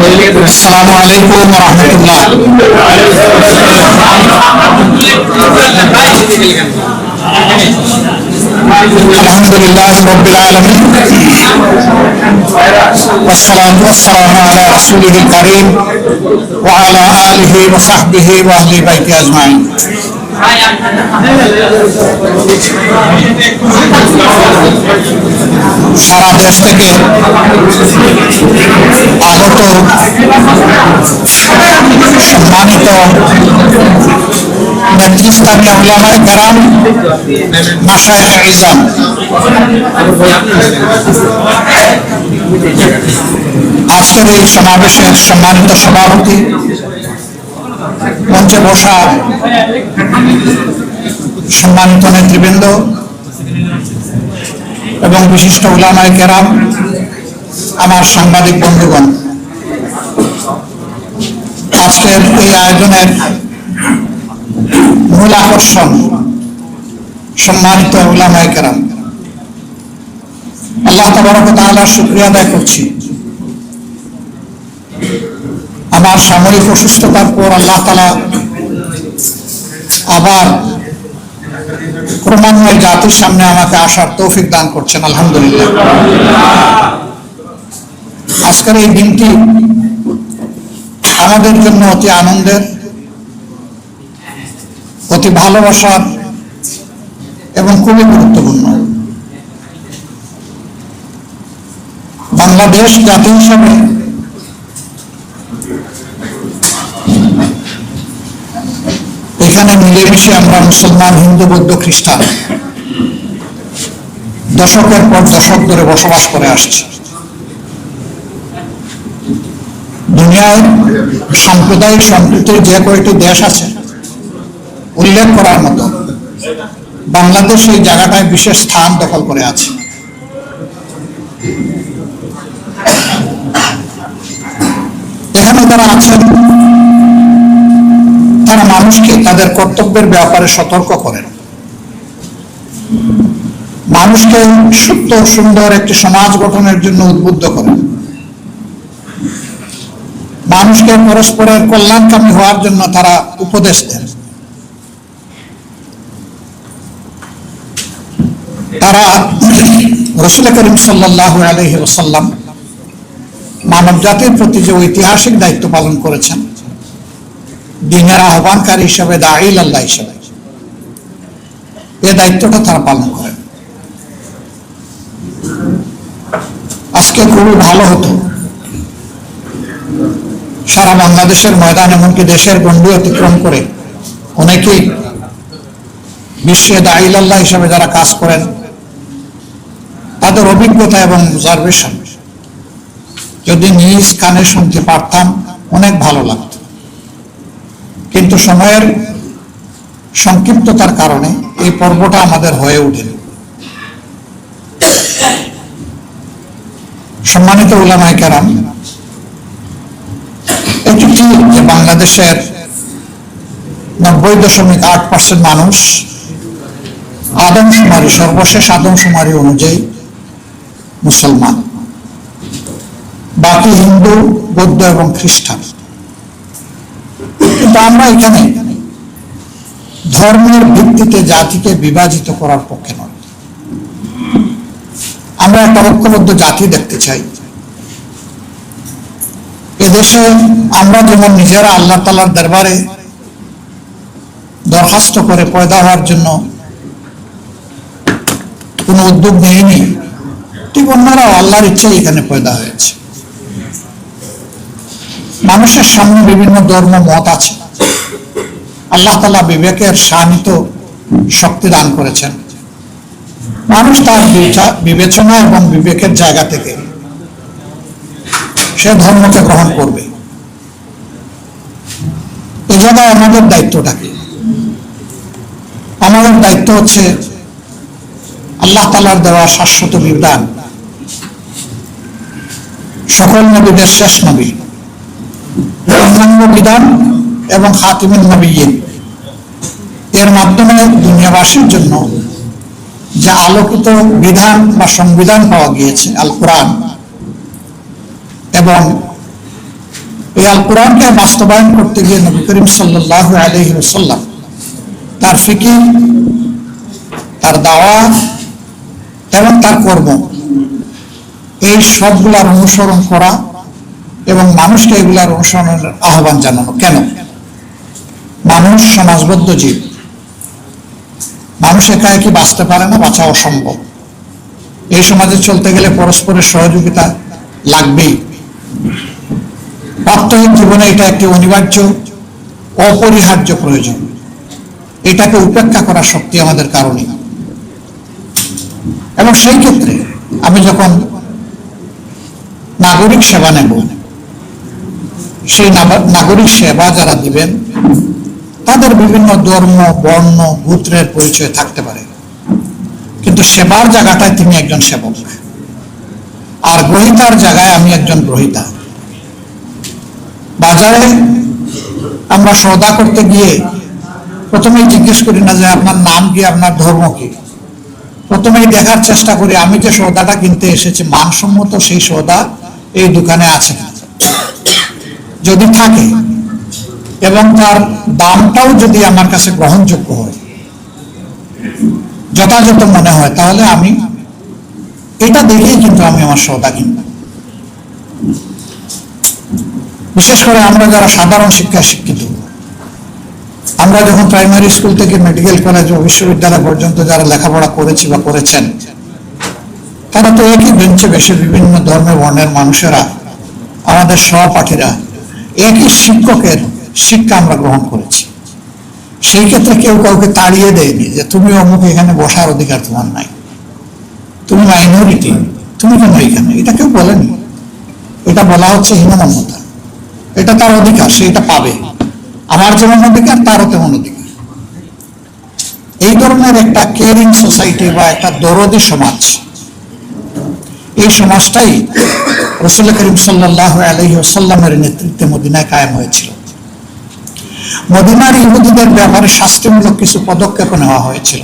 السلام عليكم ورحمة الله. الحمد لله رب العالمين. والصلاة والسلام على رسوله الكريم وعلى آله وصحبه وأهل بيته أجمعين. সারা দেশ থেকে আগত, সম্মানিত নেতৃস্থানীয় উলামায়ে কেরাম মাশায়েখ ইজাম আজকের এই সমাবেশের সম্মানিত সভাপতি মঞ্চে বসা সম্মানিত নেতৃবৃন্দ এবং বিশিষ্ট উলামায়ে কেরাম, আমার সাংবাদিক বন্ধুগণ, আজকের এই আয়োজনের মূল আকর্ষণ সম্মানিত উলামায়ে কেরাম। আল্লাহ তাবারক তাআলার শুকরিয়া আদায় করছি। আমার সাময়িক অসুস্থতার পর আল্লাহ তাআলা আবার ক্রমান্বয়ে জাতির সামনে আমাকে আসার তৌফিক দান করছেন, আলহামদুলিল্লাহ। আজকের এই দিনটি আমাদের জন্য অতি আনন্দের, অতি ভালোবাসার এবং খুবই গুরুত্বপূর্ণ। বাংলাদেশ জাতি হিসাবে এখানে মিলেমিশে আমরা মুসলমান, হিন্দু, বৌদ্ধ, খ্রিস্টান দশকের পর দশক ধরে বসবাস করে আসছি। দুনিয়ায় সাম্প্রদায়িক সম্প্রীতির যে কয়েকটি দেশ আছে, উল্লেখ করার মতো বাংলাদেশ এই জায়গাটায় বিশেষ স্থান দখল করে আছে। এখানে তারা আছেন তারা মানুষকে তাদের কর্তব্যের ব্যাপারে সতর্ক করেন মানুষকে সুস্থ সুন্দর একটি সমাজ গঠনের জন্য উদ্বুদ্ধ করেন মানুষকে পরস্পরের কল্যাণকামী হওয়ার জন্য তারা উপদেশ দেন। তারা রসুল করিম সাল্লাহ আলহি ওসাল্লাম মানব জাতির প্রতি যে ঐতিহাসিক দায়িত্ব পালন করেছেন দিনের আহ্বানকারী হিসাবে দাইল আল্লাহ হিসাবে। এ দায়িত্বটা তারা পালন করেন। আজকে খুবই ভালো হতো। সারা বাংলাদেশের ময়দান এমনকি দেশের গণ্ডি অতিক্রম করে অনেকেই বিশ্বে দাইল আল্লাহ হিসাবে যারা কাজ করেন, তাদের অভিজ্ঞতা এবং অবজারভেশন যদি নিজ কানে শুনতে পারতাম, অনেক ভালো লাগতো। কিন্তু সময়ের সংক্ষিপ্ততার কারণে এই পর্বটা আমাদের হয়ে ওঠেনি। সম্মানিত উলামায় কেরাম এটি যে বাংলাদেশের নব্বই দশমিক আট পার্সেন্ট মানুষ আদমশুমারি সর্বশেষ আদমশুমারি অনুযায়ী মুসলমান। বাকি হিন্দু, বৌদ্ধ এবং খ্রিস্টান। আমরা এখানে ধর্মের ভিত্তিতে জাতিকে বিভাজিত করার পক্ষে নয়। আমরা একটা ঐক্যবদ্ধ জাতি দেখতে চাই। এদেশে আমরা যেমন নিজেরা আল্লাহ তালার দরবারে দরখাস্ত করে পয়দা হওয়ার জন্য কোনো উদ্যোগ নেয়নি, ঠিক অন্যরাও আল্লাহর ইচ্ছাই এখানে পয়দা হয়েছে। মানুষের সামনে বিভিন্ন ধর্ম, মত আছে। আল্লাহ তালা বিবেকের শানিত শক্তি দান করেছেন। মানুষ তার বিবেচনা এবং বিবেকের জায়গা থেকে সে ধর্মকে গ্রহণ করবে। এ জায়গায় আমাদের দায়িত্বটা কি? আমাদের দায়িত্ব হচ্ছে আল্লাহ তালার দেওয়া শাশ্বত বিধান। সকল নবীদের শেষ নবী। অন্যান্য বিধান এবং খাতিমুল নবীন। এর মাধ্যমে দুনিয়াবাসীর জন্য যে আলোকিত বিধান বা সংবিধান পাওয়া গিয়েছে আল কোরআন এবং এই আল কোরআনকে বাস্তবায়ন করতে গিয়ে নবী করিম সাল্লাহ আলহি সাল্লাম তার ফিকির তার দাওয়া এবং তার কর্ম, এই সবগুলার অনুসরণ করা এবং মানুষকে এগুলার অনুসরণের আহ্বান জানানো। কেন? মানুষ সমাজবদ্ধ জীব। মানুষ একা একই বাঁচতে পারে না, বাঁচা অসম্ভব। এই সমাজে চলতে গেলে পরস্পরের সহযোগিতা লাগবেই। প্রাত্যহিক জীবনে এটা একটি অনিবার্য, অপরিহার্য প্রয়োজন। এটাকে উপেক্ষা করার শক্তি আমাদের কারণে এবং সেই ক্ষেত্রে আমি যখন নাগরিক সেবা নেব, সেই নাগরিক সেবা যারা দিবেন তাদের বিভিন্ন ধর্ম, বর্ণ, গোত্রের পরিচয় থাকতে পারে। কিন্তু সেবার জায়গাটায় তিনি একজন সেবক। আর গ্রহিতার জায়গায় আমি একজন গ্রহিতা। বাজারে আমরা সৌদা করতে গিয়ে প্রথমেই জিজ্ঞেস করি না যে আপনার নাম কি, আপনার ধর্ম কি? প্রথমেই দেখার চেষ্টা করি, আমি যে সৌদাটা কিনতে এসেছি, মানসম্মত সেই সৌদা এই দোকানে আছে। যদি থাকে এবং তার দামটাও যদি আমার কাছে গ্রহণযোগ্য হয়, যথাযথ মনে হয়, তাহলে আমি এটা দেখেই কিন্তু আমি আমার সৌদা কিনব বিশেষ করে আমরা যারা সাধারণ শিক্ষায় শিক্ষিত, আমরা যখন প্রাইমারি স্কুল থেকে মেডিকেল কলেজ ও বিশ্ববিদ্যালয় পর্যন্ত যারা লেখাপড়া করেছি বা করেছেন, তারা তো একই বেঞ্চে বেশি বিভিন্ন ধর্মের বর্ণের মানুষেরা, আমাদের সহপাঠীরা, একই শিক্ষকের শিক্ষা আমরা গ্রহণ করেছি। সেই ক্ষেত্রে কেউ কাউকে তাড়িয়ে দেয়নি যে, তুমি অমুক এখানে বসার অধিকার তোমার নাই। তুমি মাইনরিটি তুমি কেন এখানে? এটা কেউ বলেনি। এটা বলা হচ্ছে হীনমন্যতা। এটা তার অধিকার, সে এটা পাবে। আমার যেমন অধিকার, তারও তেমন অধিকার। এই ধরনের একটা কেয়ারিং সোসাইটি বা একটা দরদি সমাজ, এই সমাজটাই রসুল করিম সাল্লাহ আলহি নেতৃত্বে মদিনায় কায়েম হয়েছিল। মদিনার ইহুদিদের ব্যাপারে শাস্তিমূলক কিছু পদক্ষেপ নেওয়া হয়েছিল।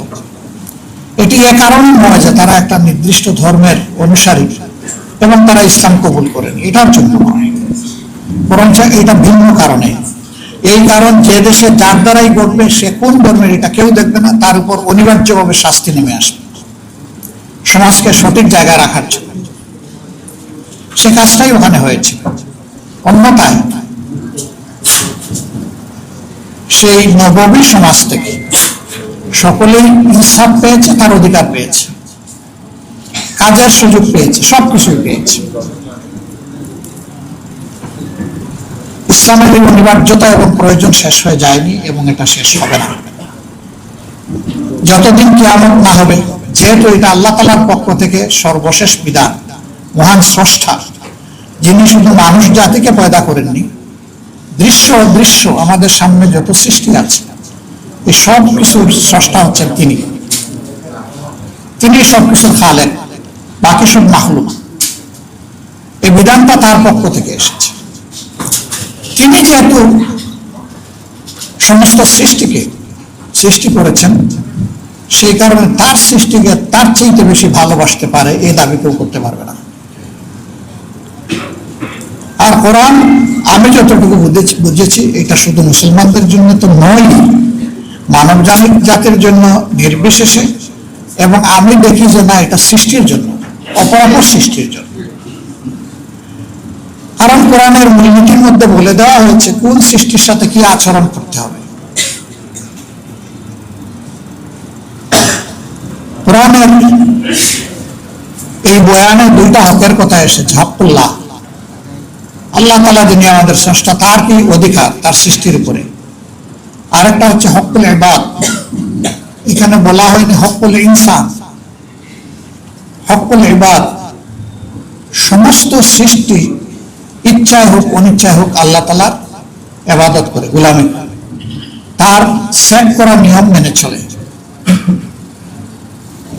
এটি এ কারণে নয় যে তারা একটা নির্দিষ্ট ধর্মের অনুসারী এবং তারা ইসলাম কবুল করেন। এটার জন্য নয়। বরঞ্চ এটা ভিন্ন কারণে। এই কারণ যে দেশে যার দ্বারাই ঘটবে, সে কোন ধর্মের এটা কেউ দেখবে না, তার উপর অনিবার্যভাবে শাস্তি নেমে আসবে। সমাজকে সঠিক জায়গায় রাখার জন্য। সে কাজটাই ওখানে হয়েছে অন্যথায় সেই নবমী সমাজ থেকে। সকলেই ইনসাফ পেয়েছে, তার অধিকার পেয়েছে। কাজের সুযোগ পেয়েছে, সবকিছুই পেয়েছে। ইসলামের অনিবার্যতা এবং প্রয়োজন শেষ হয়ে যায়নি এবং এটা শেষ হবে না। যতদিন কিয়ামত না হবে, যেহেতু এটা আল্লাহ তালার পক্ষ থেকে সর্বশেষ বিধান, মহান স্রষ্টা, যিনি শুধু মানুষ জাতিকে পয়দা করেননি দৃশ্য অদৃশ্য আমাদের সামনে যত সৃষ্টি আছে, এই সব কিছুর স্রষ্টা হচ্ছেন তিনি। তিনি সব কিছুর খালেন বাকি সব মাহলুক এই বিধানটা তার পক্ষ থেকে এসেছে। তিনি যেহেতু সমস্ত সৃষ্টিকে সৃষ্টি করেছেন, সেই কারণে তার সৃষ্টিকে তার চাইতে বেশি ভালোবাসতে পারে, এই দাবি কেউ করতে পারবে না। আর কোরআন, আমি যতটুকু বুঝেছি এটা শুধু মুসলমানদের জন্য তো নয়, মানব জাতির জন্য নির্বিশেষে, এবং আমি দেখি যে না, এটা সৃষ্টির জন্য, অপরাপর সৃষ্টির জন্য। কারণ কোরআনের মূলনীতির মধ্যে বলে দেওয়া হয়েছে, কোন সৃষ্টির সাথে কি আচরণ করতে হবে? কোরআনের এই বয়ানে দুইটা হকের কথা এসেছে হকুল্লাহ আল্লাহ তালা যিনি আমাদের স্রষ্টা, তার কি অধিকার? তার সৃষ্টির উপরে। আরেকটা হচ্ছে হকুল এবাদ এখানে বলা হয়নি হকুল ইনসান। হকুল এবাদ সমস্ত সৃষ্টি ইচ্ছায় হোক, অনিচ্ছায় হোক, আল্লাহ তালার এবাদত করে, গোলামি। তার সেট করা নিয়ম মেনে চলে।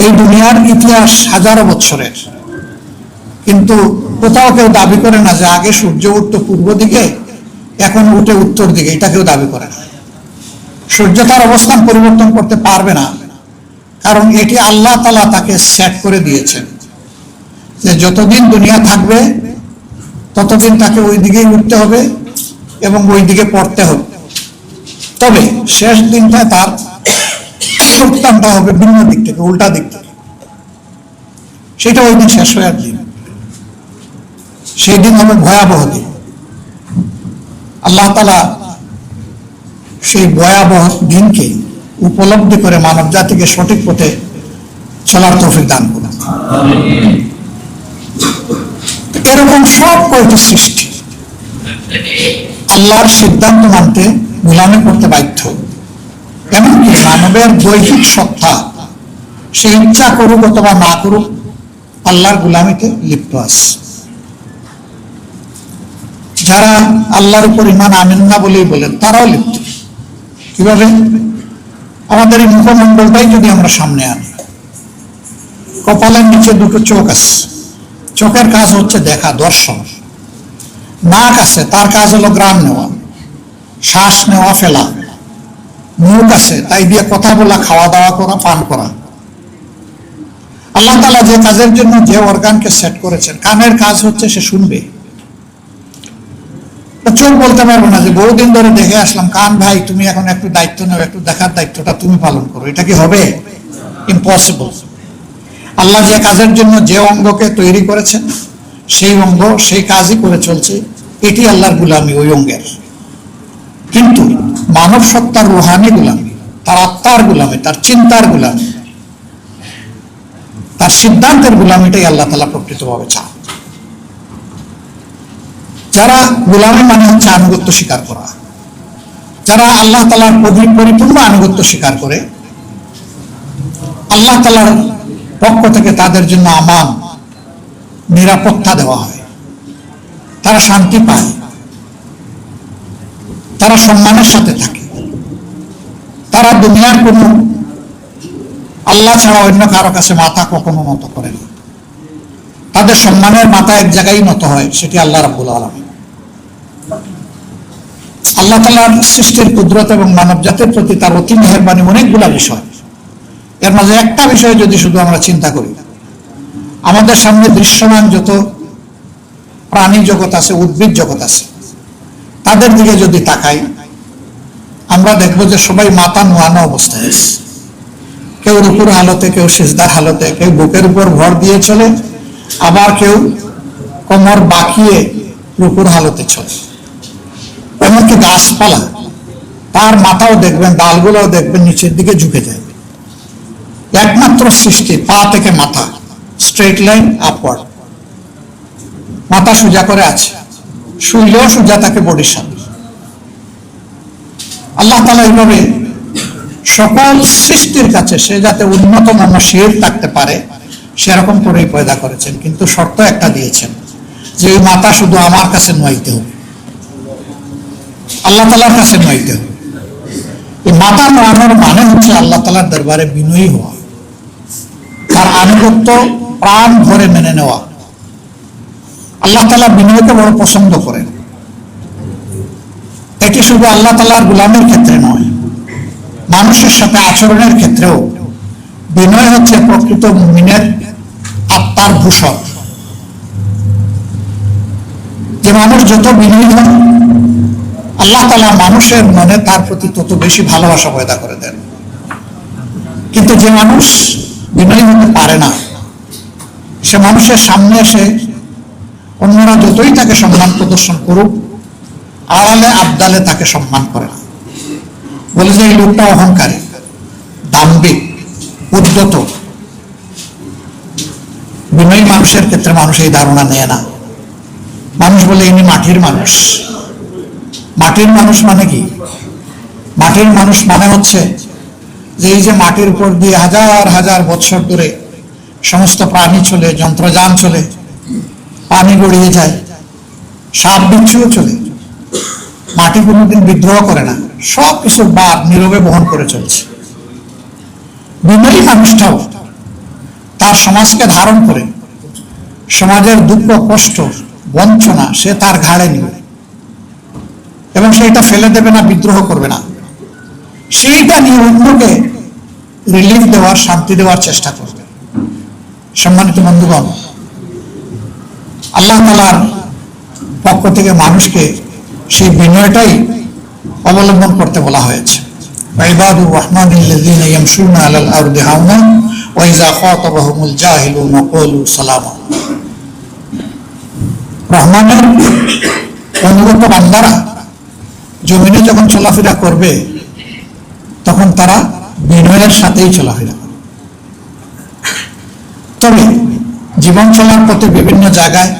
এই দুনিয়ার ইতিহাস হাজারো বছরের কিন্তু কোথাও কেউ দাবি করে না যে আগে সূর্য উঠতো পূর্ব দিকে, এখন উঠে উত্তর দিকে, এটা কেউ দাবি করে না। সূর্য তার অবস্থান পরিবর্তন করতে পারবে না, কারণ এটি আল্লাহ তালা তাকে সেট করে দিয়েছেন যে যতদিন দুনিয়া থাকবে, ততদিন তাকে ওই দিকেই উঠতে হবে এবং ওই দিকে পড়তে হবে। তবে শেষ দিনটা তার উত্থানটা হবে ভিন্ন দিক থেকে, উল্টা দিক থেকে। সেটা ওই দিন শেষ হয়ে দিন সেই দিন হবে ভয়াবহ দিন। আল্লাহ তালা সেই ভয়াবহ দিনকে উপলব্ধি করে মানব জাতিকে সঠিক পথে চলার তৌফিক দান করুন। এরকম সব কয়টি সৃষ্টি আল্লাহর সিদ্ধান্ত মানতে গোলামি করতে বাধ্য। এমনকি মানবের দৈহিক সত্তা সে ইচ্ছা করুক অথবা না করুক, আল্লাহর গোলামিতে লিপ্ত আছে। যারা আল্লাহর উপর ইমান আনেন না বলেই বলেন, তারাও লিপ্ত। কীভাবে? আমাদের এই মুখমণ্ডলটাই যদি আমরা সামনে আনি। কপালের নিচে দুটো চোখ আছে। চোখের কাজ হচ্ছে দেখা, দর্শন। নাক আছে, তার কাজ হলো গ্রাম নেওয়া। শ্বাস নেওয়া, ফেলা। মুখ আছে, তাই দিয়ে কথা বলা, খাওয়া দাওয়া করা, পান করা। আল্লাহ তালা যে কাজের জন্য যে অর্গানকে সেট করেছেন, কানের কাজ হচ্ছে সে শুনবে। চোখ বলতে পারব না যে বহুদিন ধরে দেখে আসলাম, কান ভাই, তুমি এখন একটু দায়িত্ব নেও, একটু দেখার দায়িত্বটা তুমি পালন করো। এটা কি হবে? ইম্পসিবল আল্লাহ যে কাজের জন্য যে অঙ্গকে তৈরি করেছেন, সেই অঙ্গ, সেই কাজই করে চলছে। এটি আল্লাহর গুলামি, ওই অঙ্গের। কিন্তু মানব সত্তার রুহানি গুলামি, তার আত্মার গুলামি, তার চিন্তার গুলামি, তার সিদ্ধান্তের গুলামিটাই আল্লাহ তালা প্রকৃতভাবে চান। যারা গোলামি মানে হচ্ছে আনুগত্য স্বীকার করা, যারা আল্লাহ তালার পরি- পরিপূর্ণ আনুগত্য স্বীকার করে, আল্লাহ তালার পক্ষ থেকে তাদের জন্য আমান, নিরাপত্তা দেওয়া হয়। তারা শান্তি পায়। তারা সম্মানের সাথে থাকে। তারা দুনিয়ার কোনো আল্লাহ ছাড়া অন্য কারও কাছে মাথা কখনো নত করে না। তাদের সম্মানের মাথা এক জায়গায় নত হয়, সেটি আল্লাহ রাব্বুল আলমী আল্লাহ তালার সৃষ্টির কুদরত এবং মানব জাতির প্রতি তার অতি মেহরবানি অনেকগুলা বিষয়। এর মাঝে একটা বিষয় যদি শুধু আমরা চিন্তা করি, আমাদের সামনে দৃশ্যমান যত প্রাণী জগৎ আছে, উদ্ভিদ জগৎ আছে, তাদের দিকে যদি তাকাই, আমরা দেখব যে সবাই মাথা নোয়ানো অবস্থায় আছে। কেউ রুকুর হালতে কেউ সিজদার হালতে কেউ বুকের উপর ভর দিয়ে চলে, আবার কেউ কোমর বাঁকিয়ে রুকুর হালতে চলে। এমনকি গাছপালা তার মাথাও দেখবেন ডালগুলোও দেখবেন, নিচের দিকে ঝুঁকে যায়। একমাত্র সৃষ্টি, পা থেকে মাথা স্ট্রেট লাইন আপওয়ার্ড মাথা সোজা করে আছে, শুইলেও সোজা থাকে বডির সাথে আল্লাহ তালা এইভাবে সকল সৃষ্টির কাছে, সে যাতে উন্নত শির থাকতে পারে, সেরকম করেই পয়দা করেছেন। কিন্তু শর্ত একটা দিয়েছেন, যে এই মাথা শুধু আমার কাছে নয়তে হবে। আল্লাহ তালার কাছে নয়তে মাথা নোয়ানোর মানে হচ্ছে আল্লাহ তালার দরবারে বিনয়ী হওয়া। তার আনুগত্য প্রাণ ভরে মেনে নেওয়া। আল্লাহ তালা বিনয়কে বড় পছন্দ করেন। এটি শুধু আল্লাহ তালার গুলামের ক্ষেত্রে নয়, মানুষের সাথে আচরণের ক্ষেত্রেও। বিনয় হচ্ছে প্রকৃত মুমিনের আত্মার ভূষণ। যে মানুষ যত বিনয়ী হয় আল্লাহ তালা মানুষের মনে তার প্রতি তত বেশি ভালোবাসা পয়দা করে দেন। কিন্তু যে মানুষ বিনয়ী হতে পারে না, সে মানুষের সামনে এসে অন্যরা যতই তাকে সম্মান প্রদর্শন করুক, আড়ালে আবদালে তাকে সম্মান করে না। বলে যে এই লোকটা অহংকারী, দাম্ভিক, উদ্যত। বিনয়ী মানুষের ক্ষেত্রে মানুষ এই ধারণা নেয় না। মানুষ বলে ইনি মাটির মানুষ। মাটির মানুষ মানে কি? মাটির মানুষ মানে হচ্ছে যে এই যে মাটির উপর দিয়ে হাজার হাজার বছর ধরে সমস্ত প্রাণী চলে, যন্ত্রযান চলে, পানি গড়িয়ে যায়, সাপ, বিচ্ছুও চলে। মাটি কোনোদিন বিদ্রোহ করে না, সব কিছু বাদ, নীরবে বহন করে চলছে। বিনয়ী মানুষটাও তার সমাজকে ধারণ করে, সমাজের দুঃখ, কষ্ট, বঞ্চনা সে তার ঘাড়ে নিবে এবং সেইটা ফেলে দেবে না বিদ্রোহ করবে না সেইটা নিয়ে অন্যকে রিলিফ দেওয়ার শান্তি দেওয়ার চেষ্টা করবে সম্মানিত বন্ধুগণ আল্লাহ তালার পক্ষ থেকে মানুষকে সেই বিনয়টাই অবলম্বন করতে বলা হয়েছে عباد الرحمن الذين يمشون على الأرض هونا وإذا خاطبهم الجاهلون قالوا سلاما রহমানের অনুগত বান্দারা জমিনে যখন চলাফেরা করবে, তখন তারা বিনয়ের সাথেই চলাফেরা তবে জীবন চলার পথে বিভিন্ন জায়গায়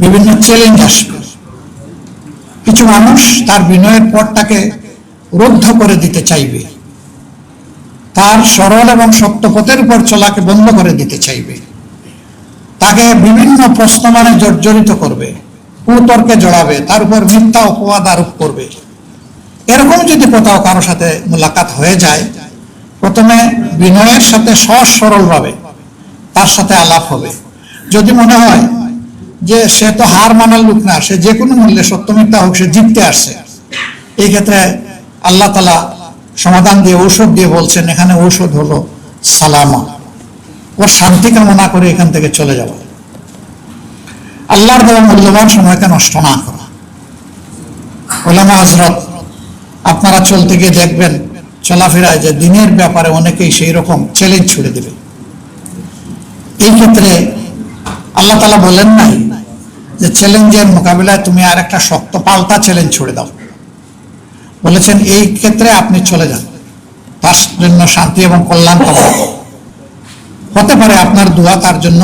বিভিন্ন চ্যালেঞ্জ আসবে। কিছু মানুষ তার বিনয়ের পথটাকে রুদ্ধ করে দিতে চাইবে। তার সরল এবং সত্য পথের উপর চলাকে বন্ধ করে দিতে চাইবে। তাকে বিভিন্ন প্রশ্ন মানে জর্জরিত করবে। কুতর্কে জড়াবে, তার উপর মিথ্যা অপবাদ আরোপ করবে। এরকম যদি কোথাও কারও সাথে মোলাকাত হয়ে যায়, প্রথমে বিনয়ের সাথে সহজ সরলভাবে তার সাথে আলাপ হবে। যদি মনে হয় যে সে তো হার মানার লোক না, সে যে কোনো মূল্যে সত্য মিথ্যা হোক, সে জিততে আসছে। এই ক্ষেত্রে আল্লাহ তালা সমাধান দিয়ে, ঔষধ দিয়ে বলছেন, এখানে ঔষধ হলো সালামা। ওর শান্তি কামনা করে এখান থেকে চলে যাওয়া। আল্লাহর দেওয়া মূল্যবান সময়কে নষ্ট না করা। ওলামা হজরত আপনারা চলতে গিয়ে দেখবেন, চলাফেরায় যে দিনের ব্যাপারে অনেকেই সেই রকম চ্যালেঞ্জ ছুড়ে দেবে। এই ক্ষেত্রে আল্লাহ তালা বলেন নাই যে চ্যালেঞ্জের মোকাবিলায় তুমি আর একটা শক্ত পাল্টা চ্যালেঞ্জ ছুড়ে দাও। বলেছেন, এই ক্ষেত্রে আপনি চলে যান। তার জন্য শান্তি এবং কল্যাণ হতে পারে আপনার দোয়া তার জন্য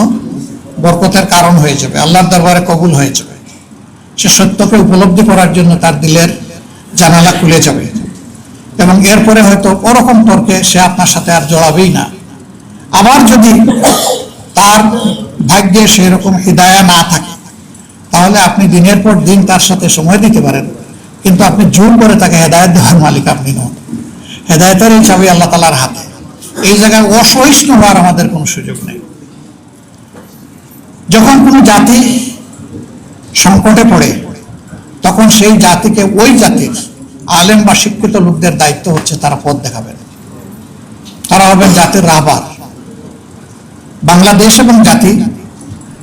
বরকতের কারণ হয়ে যাবে, আল্লাহর দরবারে কবুল হয়ে যাবে। সে সত্যকে উপলব্ধি করার জন্য তার দিলের জানালা খুলে যাবে। এবং এরপরে হয়তো ওরকম তর্কে সে আপনার সাথে আর জড়াবেই না। আবার যদি তার ভাগ্যে সেরকম হৃদয়া না থাকে, তাহলে আপনি দিনের পর দিন তার সাথে সময় দিতে পারেন। কিন্তু আপনি জোর করে তাকে হেদায়ত দেওয়ার মালিক আপনি নন। হেদায়তের এই চাবি আল্লাহ তালার হাতে। এই জায়গায় অসহিষ্ণু হওয়ার আমাদের কোনো সুযোগ নেই। যখন কোনো জাতি সংকটে পড়ে, তখন সেই জাতিকে ওই জাতির আলেম বা শিক্ষিত লোকদের দায়িত্ব হচ্ছে তারা পথ দেখাবেন। তারা হবেন জাতির রাবার। বাংলাদেশ এবং জাতি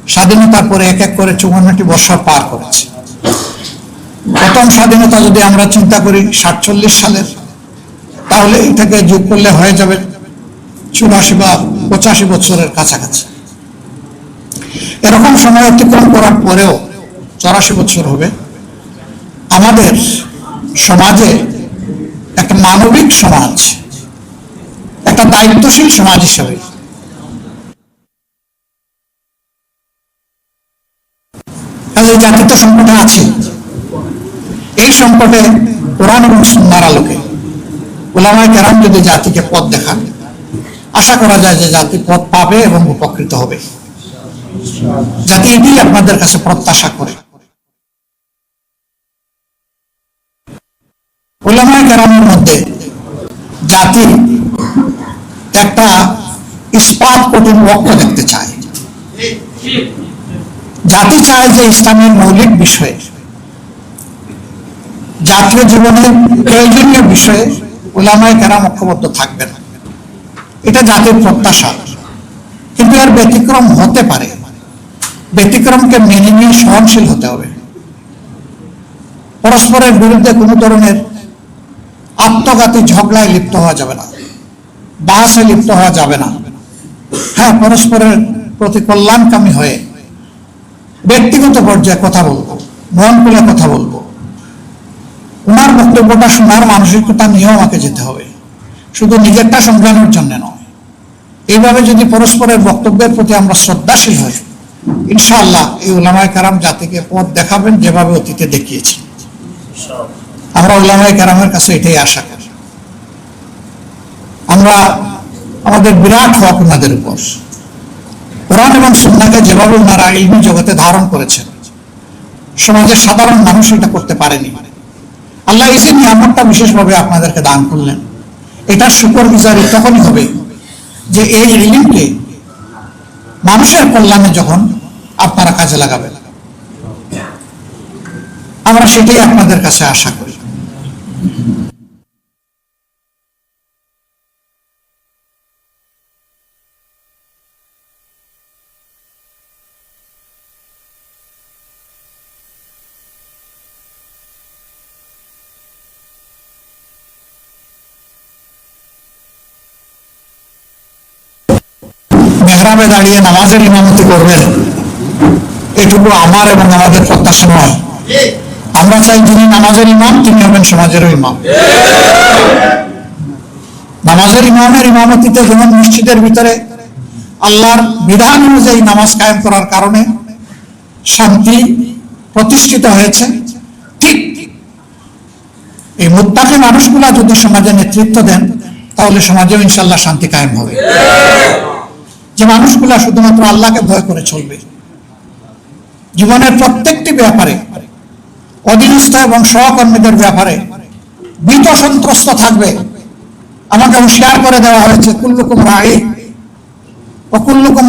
স্বাধীনতার পরে এক এক করে চুয়ান্নটি বছর পার করেছে। প্রথম স্বাধীনতা যদি আমরা চিন্তা করি সাতচল্লিশ সালের, তাহলে এটাকে যোগ করলে হয়ে যাবে চুরাশি বা পঁচাশি বছরের কাছাকাছি। এরকম সময় অতিক্রম করার পরেও চৌরাশি বছর হবে। আমাদের সমাজে একটা মানবিক সমাজ, একটা দায়িত্বশীল সমাজ হিসাবে এই জাতি সংকটে আছে। এই সংকটে কোরআন এবং সুন্নার আলোকে ওলামায় কেরাম যদি জাতিকে পথ দেখান, আশা করা যায় যে জাতি পথ পাবে এবং উপকৃত হবে। জাতি এটি আপনাদের কাছে প্রত্যাশা করে। ওলামায় কেরামের মধ্যে জাতি একটা ইস্পাত কঠিন দেখতে চায়। জাতি চায় যে ইসলামের মৌলিক বিষয়ে, জাতীয় জীবনের প্রয়োজনীয় বিষয়ে ওলামায় কেরাম ঐক্যবদ্ধ থাকবে না এটা জাতির প্রত্যাশা। কিন্তু এর ব্যতিক্রম হতে পারে। ব্যতিক্রমকে মেনে নিয়ে সহনশীল হতে হবে। পরস্পরের বিরুদ্ধে কোনো ধরনের আত্মঘাতী ঝগড়ায় লিপ্ত হওয়া যাবে না। বাহাসে লিপ্ত হওয়া যাবে না। হ্যাঁ পরস্পরের প্রতি কল্যাণকামী হয়ে ব্যক্তিগত পর্যায়ে কথা বলব, মন খুলে কথা বলব। ওনার বক্তব্যটা শোনার মানসিকতা নিয়েও আমাকে যেতে হবে। শুধু নিজেরটা সংগ্রামের জন্য নয়। এইভাবে যদি পরস্পরের বক্তব্যের প্রতি আমরা শ্রদ্ধাশীল হই ইনশাআল্লাহ এই ওলামায় কারাম জাতিকে পথ দেখাবেন, যেভাবে অতীতে দেখিয়েছি আমরা ওলামায় কারামের কাছে এটাই আশা করি। আমরা আমাদের বিরাট হক ওনাদের উপর। কোরআন এবং সুন্নাকে যেভাবে ওনারা ইলমি জগতে ধারণ করেছেন, সমাজের সাধারণ মানুষ এটা করতে পারেনি। আল্লাহ এই যে নিয়ামতটা বিশেষভাবে আপনাদেরকে দান করলেন। এটার শুকর বিচারি তখনই হবে যে এই ইলিমকে মানুষের কল্যাণে যখন আপনারা কাজে লাগাবেন আমরা সেটাই আপনাদের কাছে আশা করি। মেহরাবে দাঁড়িয়ে নামাজের ইমামতি করবেন, এটুকু আমার এবং আমাদের প্রত্যাশা নয়। আমরা চাই যিনি নামাজের ইমাম, তিনি হবেন সমাজেরও ইমাম। নামাজের ইমামের ইমামতিতে যেমন মসজিদের ভিতরে আল্লাহর বিধান অনুযায়ী নামাজ কায়েম করার কারণে শান্তি প্রতিষ্ঠিত হয়েছে, ঠিক এই মুত্তাকি মানুষগুলা যদি সমাজে নেতৃত্ব দেন, তাহলে সমাজেও ইনশাল্লাহ শান্তি কায়েম হবে। যে মানুষগুলা শুধুমাত্র আল্লাহকে ভয় করে চলবে। জীবনের প্রত্যেকটি ব্যাপারে, অধীনস্থ এবং সহকর্মীদের ব্যাপারে ভীত সন্ত্রস্ত থাকবে। আমাকে হুঁশিয়ার করে দেওয়া হয়েছে, কুল্লুকুম রাই ও কুল্লুকুম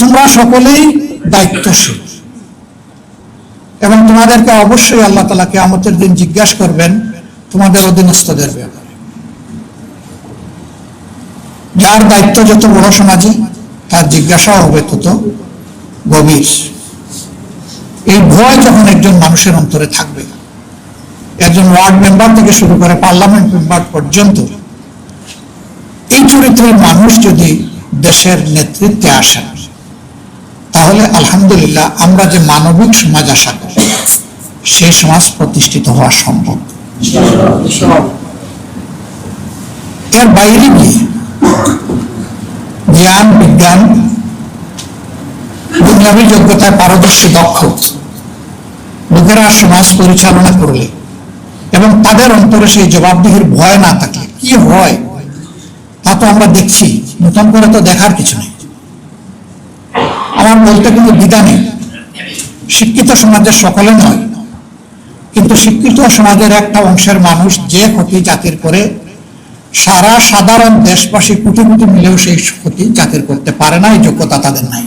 তোমরা সকলেই দায়িত্বশীল। তোমাদেরকে অবশ্যই আল্লাহ তালা কেয়ামতের দিন জিজ্ঞাসা করবেন, তোমাদের অধীনস্থদের ব্যাপারে। যার দায়িত্ব যত বড় সমাজে তার জিজ্ঞাসাও হবে তত গভীর। এই ভয় যখন একজন মানুষের অন্তরে থাকবে, একজন ওয়ার্ড মেম্বার থেকে শুরু করে পার্লামেন্ট মেম্বার পর্যন্ত, এই চরিত্রের মানুষ যদি দেশের নেতৃত্বে আসেন তাহলে আলহামদুলিল্লাহ আমরা যে মানবিক সমাজ আশা সেই সমাজ প্রতিষ্ঠিত হওয়া সম্ভব। এর বাইরে গিয়ে জ্ঞান, বিজ্ঞান দুনিয়াবী যোগ্যতায় পারদর্শী দক্ষ লোকেরা সমাজ পরিচালনা করলে এবং তাদের অন্তরে সেই জবাবদিহির ভয় না থাকলে কি হয়, তা তো আমরা দেখছি। নতুন করে তো দেখার কিছু নেই। আমার বলতে কিন্তু দ্বিধা নেই। শিক্ষিত সমাজের সকলে নয়। কিন্তু শিক্ষিত সমাজের একটা অংশের মানুষ যে ক্ষতি জাতির করে, সারা সাধারণ দেশবাসী কোটি কোটি মিলেও সেই ক্ষতি জাতির করতে পারে না, এই যোগ্যতা তাদের নাই।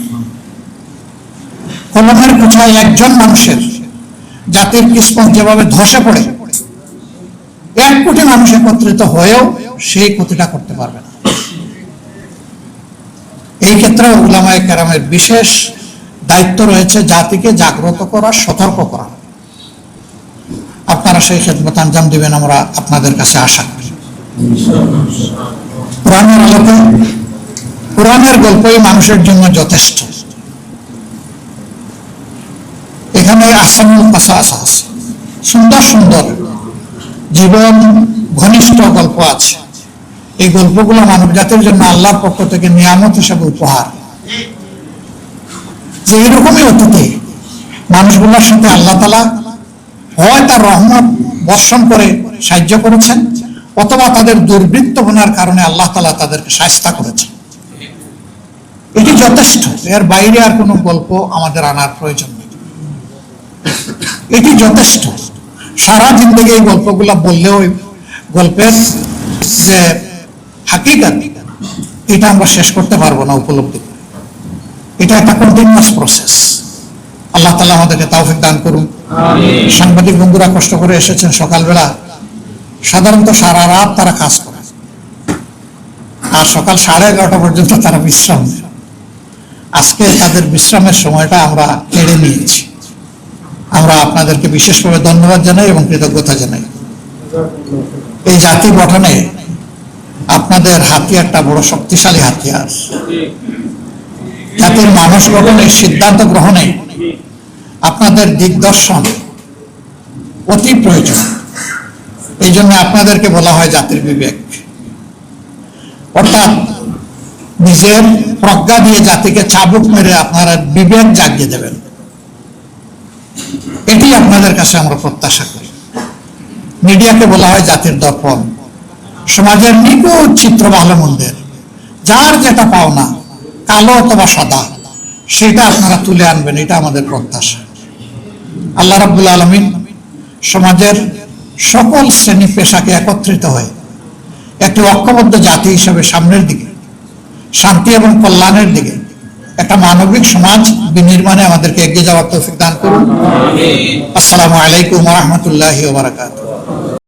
কলমের কোথায় একজন মানুষের জাতির কিসমত যেভাবে ধসে পড়ে, এক কোটি মানুষ একত্রিত হয়েও সেই ক্ষতিটা করতে পারবে না। এই ক্ষেত্রে উলামায়ে কেরামের বিশেষ দায়িত্ব রয়েছে জাতিকে জাগ্রত করা, সতর্ক করা। সেই খেদমত আঞ্জাম দিবেন, আমরা আপনাদের কাছে আশা করি। কোরআনের আলোকে, কোরআনের গল্পই মানুষের জন্য যথেষ্ট। এখানে আসানুল কাসাস আছে। সুন্দর সুন্দর, জীবন ঘনিষ্ঠ গল্প আছে। এই গল্পগুলো মানব জাতির জন্য আল্লাহর পক্ষ থেকে নিয়ামত হিসাবে উপহার। যে এরকমই অতীতে মানুষগুলোর সাথে আল্লাহ তালা হয় তার রহমত বর্ষণ করে সাহায্য করেছেন, অথবা তাদের দুর্বৃত্তপনার কারণে আল্লাহ তালা তাদেরকে সাহস্তা করেছেন। এটি যথেষ্ট। এর বাইরে আর কোনো গল্প আমাদের আনার প্রয়োজন নেই। এটি যথেষ্ট। সারা জিন্দগি এই গল্পগুলো বললেও গল্পের যে হাকিকাত, এটা আমরা শেষ করতে পারব না উপলব্ধি এটা একটা কন্টিনিউয়াস প্রসেস আল্লাহ তালা আমাদেরকে তাওফিক দান করুন। সাংবাদিক বন্ধুরা কষ্ট করে এসেছেন সকালবেলা। সাধারণত সারা রাত তারা কাজ করে। আর সকাল সাড়ে এগারোটা পর্যন্ত তারা বিশ্রাম আজকে তাদের বিশ্রামের সময়টা আমরা কেড়ে নিয়েছি। আমরা আপনাদেরকে বিশেষভাবে ধন্যবাদ জানাই এবং কৃতজ্ঞতা জানাই। এই জাতি গঠনে আপনাদের হাতিয়ারটা বড় শক্তিশালী হাতিয়ার। জাতির মানুষ গঠনের সিদ্ধান্ত গ্রহণে আপনাদের দিগদর্শন অতি প্রয়োজন। এই জন্য আপনাদেরকে বলা হয় জাতির বিবেক। অর্থাৎ নিজের প্রজ্ঞা দিয়ে জাতিকে চাবুক মেরে আপনারা বিবেক জাগিয়ে দেবেন। এটি আপনাদের কাছে আমরা প্রত্যাশা করি। মিডিয়াকে বলা হয় জাতির দর্পণ। সমাজের নিখুঁত চিত্র ভালো মন্দের, যার যেটা পাওনা, কালো অথবা সাদা, সেটা আপনারা তুলে আনবেন, এটা আমাদের প্রত্যাশা। আল্লাহ রাবুল আলমিন সমাজের সকল শ্রেণি পেশাকে একত্রিত হয়ে একটি ঐক্যবদ্ধ জাতি হিসাবে সামনের দিকে শান্তি এবং কল্যাণের দিকে একটা মানবিক সমাজ বিনির্মাণে আমাদেরকে এগিয়ে যাওয়ার তৌফিক দান করুন। আসসালামু আলাইকুম রহমতুল্লাহ বারাকাতুহ।